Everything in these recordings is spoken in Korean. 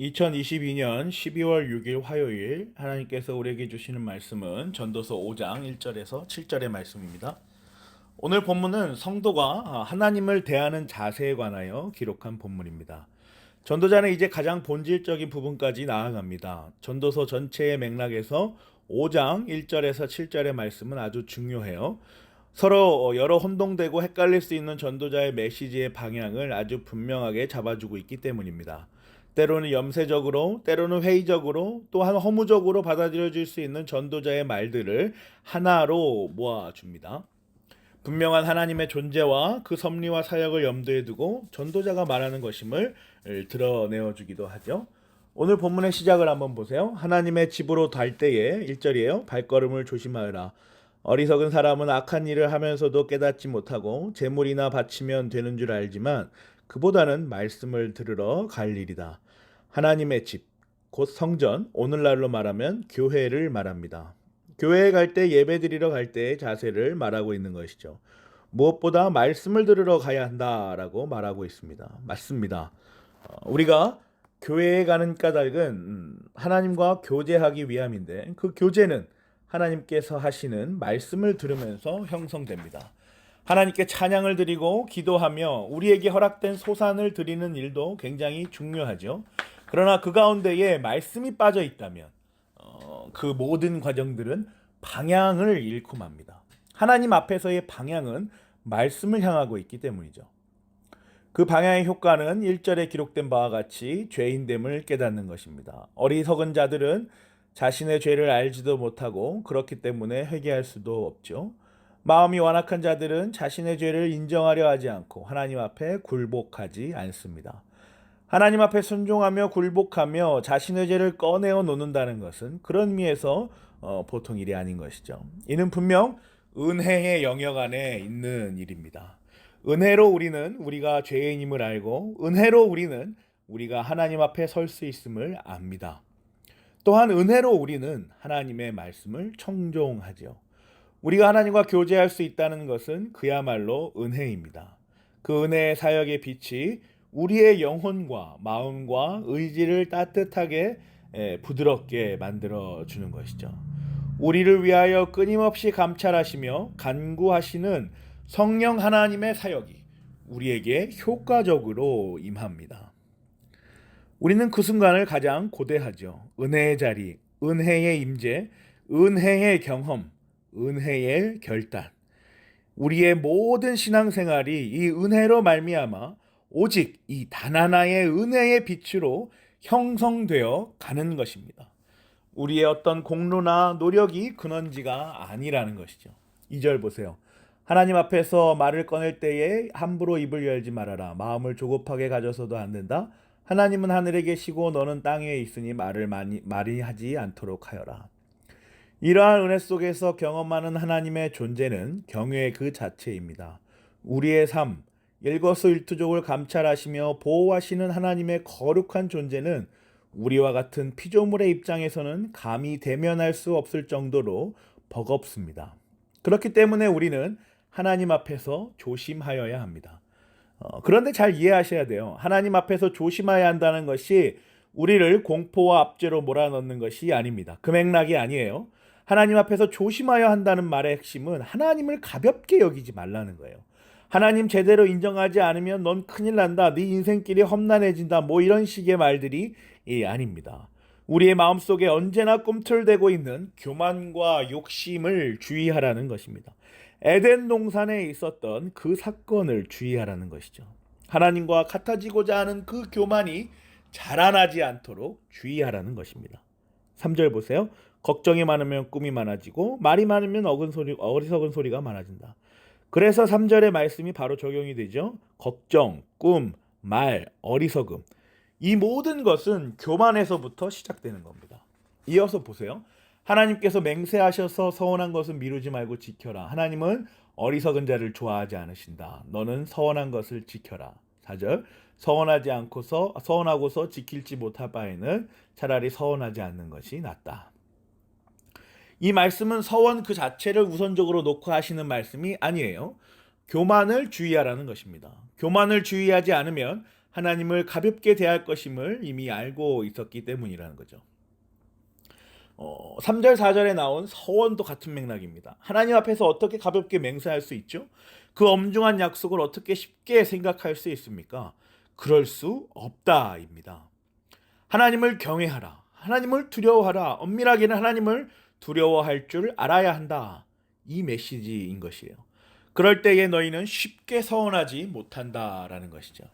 2022년 12월 6일 화요일 하나님께서 우리에게 주시는 말씀은 전도서 5장 1절에서 7절의 말씀입니다. 오늘 본문은 성도가 하나님을 대하는 자세에 관하여 기록한 본문입니다. 전도자는 이제 가장 본질적인 부분까지 나아갑니다. 전도서 전체의 맥락에서 5장 1절에서 7절의 말씀은 아주 중요해요. 서로 여러 혼동되고 헷갈릴 수 있는 전도자의 메시지의 방향을 아주 분명하게 잡아주고 있기 때문입니다. 때로는 염세적으로, 때로는 회의적으로, 또한 허무적으로 받아들여질 수 있는 전도자의 말들을 하나로 모아줍니다. 분명한 하나님의 존재와 그 섭리와 사역을 염두에 두고 전도자가 말하는 것임을 드러내어 주기도 하죠. 오늘 본문의 시작을 한번 보세요. 하나님의 집으로 갈 때에 1절이에요. 발걸음을 조심하여라. 어리석은 사람은 악한 일을 하면서도 깨닫지 못하고 재물이나 바치면 되는 줄 알지만 그보다는 말씀을 들으러 갈 일이다. 하나님의 집, 곧 성전, 오늘날로 말하면 교회를 말합니다. 교회에 갈 때 예배 드리러 갈 때의 자세를 말하고 있는 것이죠. 무엇보다 말씀을 들으러 가야 한다라고 말하고 있습니다. 맞습니다. 어, 우리가 교회에 가는 까닭은 음, 하나님과 교제하기 위함인데 그 교제는 하나님께서 하시는 말씀을 들으면서 형성됩니다. 하나님께 찬양을 드리고 기도하며 우리에게 허락된 소산을 드리는 일도 굉장히 중요하죠. 그러나 그 가운데에 말씀이 빠져 있다면 어, 그 모든 과정들은 방향을 잃고 맙니다. 하나님 앞에서의 방향은 말씀을 향하고 있기 때문이죠. 그 방향의 효과는 1절에 기록된 바와 같이 죄인됨을 깨닫는 것입니다. 어리석은 자들은 자신의 죄를 알지도 못하고 그렇기 때문에 회개할 수도 없죠. 마음이 완악한 자들은 자신의 죄를 인정하려 하지 않고 하나님 앞에 굴복하지 않습니다. 하나님 앞에 순종하며 굴복하며 자신의 죄를 꺼내어 놓는다는 것은 그런 의미에서 어, 보통 일이 아닌 것이죠. 이는 분명 은혜의 영역 안에 있는 일입니다. 은혜로 우리는 우리가 죄인임을 알고 은혜로 우리는 우리가 하나님 앞에 설 수 있음을 압니다. 또한 은혜로 우리는 하나님의 말씀을 청종하지요. 우리가 하나님과 교제할 수 있다는 것은 그야말로 은혜입니다. 그 은혜의 사역의 빛이 우리의 영혼과 마음과 의지를 따뜻하게 부드럽게 만들어 주는 것이죠. 우리를 위하여 끊임없이 감찰하시며 간구하시는 성령 하나님의 사역이 우리에게 효과적으로 임합니다. 우리는 그 순간을 가장 고대하죠. 은혜의 자리, 은혜의 임재, 은혜의 경험, 은혜의 결단. 우리의 모든 신앙생활이 이 은혜로 말미암아 오직 이 단 하나의 은혜의 빛으로 형성되어 가는 것입니다. 우리의 어떤 공로나 노력이 근원지가 아니라는 것이죠. 2절 보세요. 하나님 앞에서 말을 꺼낼 때에 함부로 입을 열지 말아라. 마음을 조급하게 가져서도 안 된다. 하나님은 하늘에 계시고 너는 땅에 있으니 말을 많이 말이 하지 않도록 하여라. 이러한 은혜 속에서 경험하는 하나님의 존재는 경외 그 자체입니다. 우리의 삶, 일거수일투족을 감찰하시며 보호하시는 하나님의 거룩한 존재는 우리와 같은 피조물의 입장에서는 감히 대면할 수 없을 정도로 버겁습니다. 그렇기 때문에 우리는 하나님 앞에서 조심하여야 합니다. 어, 그런데 잘 이해하셔야 돼요. 하나님 앞에서 조심해야 한다는 것이 우리를 공포와 압제로 몰아넣는 것이 아닙니다. 그 맥락이 아니에요. 하나님 앞에서 조심하여 한다는 말의 핵심은 하나님을 가볍게 여기지 말라는 거예요. 하나님 제대로 인정하지 않으면 넌 큰일 난다. 네 인생길이 험난해진다. 뭐 이런 식의 말들이 예, 아닙니다. 우리의 마음속에 언제나 꿈틀대고 있는 교만과 욕심을 주의하라는 것입니다. 에덴 동산에 있었던 그 사건을 주의하라는 것이죠. 하나님과 같아지고자 하는 그 교만이 자라나지 않도록 주의하라는 것입니다. 3절 보세요. 걱정이 많으면 꿈이 많아지고 말이 많으면 어근 소리, 어리석은 소리가 많아진다. 그래서 3절의 말씀이 바로 적용이 되죠. 걱정, 꿈, 말, 어리석음. 이 모든 것은 교만에서부터 시작되는 겁니다. 이어서 보세요. 하나님께서 맹세하셔서 서원한 것은 미루지 말고 지켜라. 하나님은 어리석은 자를 좋아하지 않으신다. 너는 서원한 것을 지켜라. 4절. 서원하지 않고서 서원하고서 지킬지 못할 바에는 차라리 서원하지 않는 것이 낫다. 이 말씀은 서원 그 자체를 우선적으로 놓고 하시는 말씀이 아니에요. 교만을 주의하라는 것입니다. 교만을 주의하지 않으면 하나님을 가볍게 대할 것임을 이미 알고 있었기 때문이라는 거죠. 어, 3절 4절에 나온 서원도 같은 맥락입니다. 하나님 앞에서 어떻게 가볍게 맹세할 수 있죠? 그 엄중한 약속을 어떻게 쉽게 생각할 수 있습니까? 그럴 수 없다입니다. 하나님을 경외하라. 하나님을 두려워하라. 엄밀하게는 하나님을 두려워할 줄 알아야 한다. 이 메시지인 것이에요. 그럴 때에 너희는 쉽게 서원하지 못한다라는 것이죠.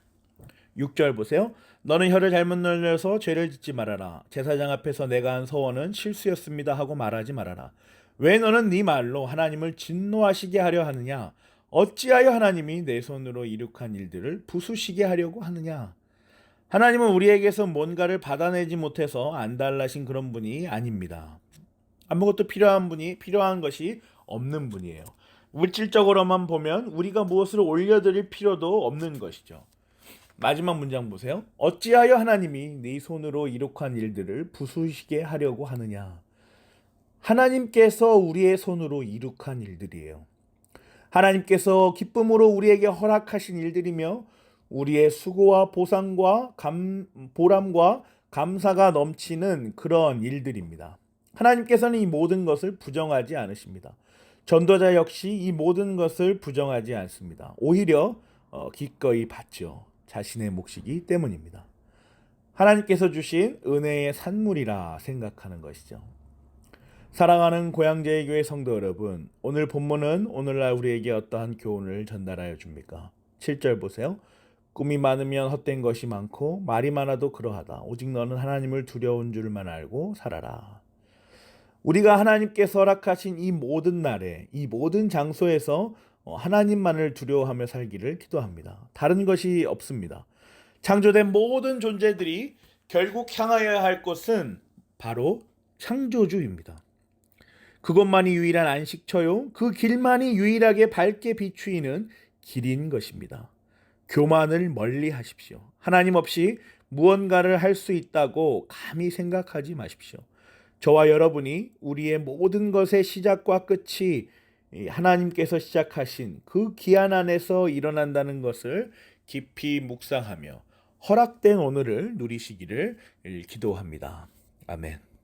6절 보세요. 너는 혀를 잘못 늘려서 죄를 짓지 말아라. 제사장 앞에서 내가 한 서원은 실수였습니다 하고 말하지 말아라. 왜 너는 네 말로 하나님을 진노하시게 하려 하느냐? 어찌하여 하나님이 내 손으로 이룩한 일들을 부수시게 하려고 하느냐? 하나님은 우리에게서 뭔가를 받아내지 못해서 안달나신 그런 분이 아닙니다. 아무것도 필요한 분이 필요한 것이 없는 분이에요. 물질적으로만 보면 우리가 무엇을 올려드릴 필요도 없는 것이죠. 마지막 문장 보세요. 어찌하여 하나님이 네 손으로 이룩한 일들을 부수시게 하려고 하느냐? 하나님께서 우리의 손으로 이룩한 일들이에요. 하나님께서 기쁨으로 우리에게 허락하신 일들이며 우리의 수고와 보상과 감, 보람과 감사가 넘치는 그런 일들입니다. 하나님께서는 이 모든 것을 부정하지 않으십니다. 전도자 역시 이 모든 것을 부정하지 않습니다. 오히려 어, 기꺼이 받죠. 자신의 몫이기 때문입니다. 하나님께서 주신 은혜의 산물이라 생각하는 것이죠. 사랑하는 고향제의 교회 성도 여러분, 오늘 본문은 오늘날 우리에게 어떠한 교훈을 전달하여 줍니까? 7절 보세요. 꿈이 많으면 헛된 것이 많고 말이 많아도 그러하다. 오직 너는 하나님을 두려운 줄만 알고 살아라. 우리가 하나님께서 허락하신 이 모든 날에 이 모든 장소에서 어, 하나님만을 두려워하며 살기를 기도합니다. 다른 것이 없습니다. 창조된 모든 존재들이 결국 향하여야 할 곳은 바로 창조주입니다. 그것만이 유일한 안식처요. 그 길만이 유일하게 밝게 비추이는 길인 것입니다. 교만을 멀리 하십시오. 하나님 없이 무언가를 할 수 있다고 감히 생각하지 마십시오. 저와 여러분이 우리의 모든 것의 시작과 끝이 하나님께서 시작하신 그 기한 안에서 일어난다는 것을 깊이 묵상하며 허락된 오늘을 누리시기를 기도합니다. 아멘.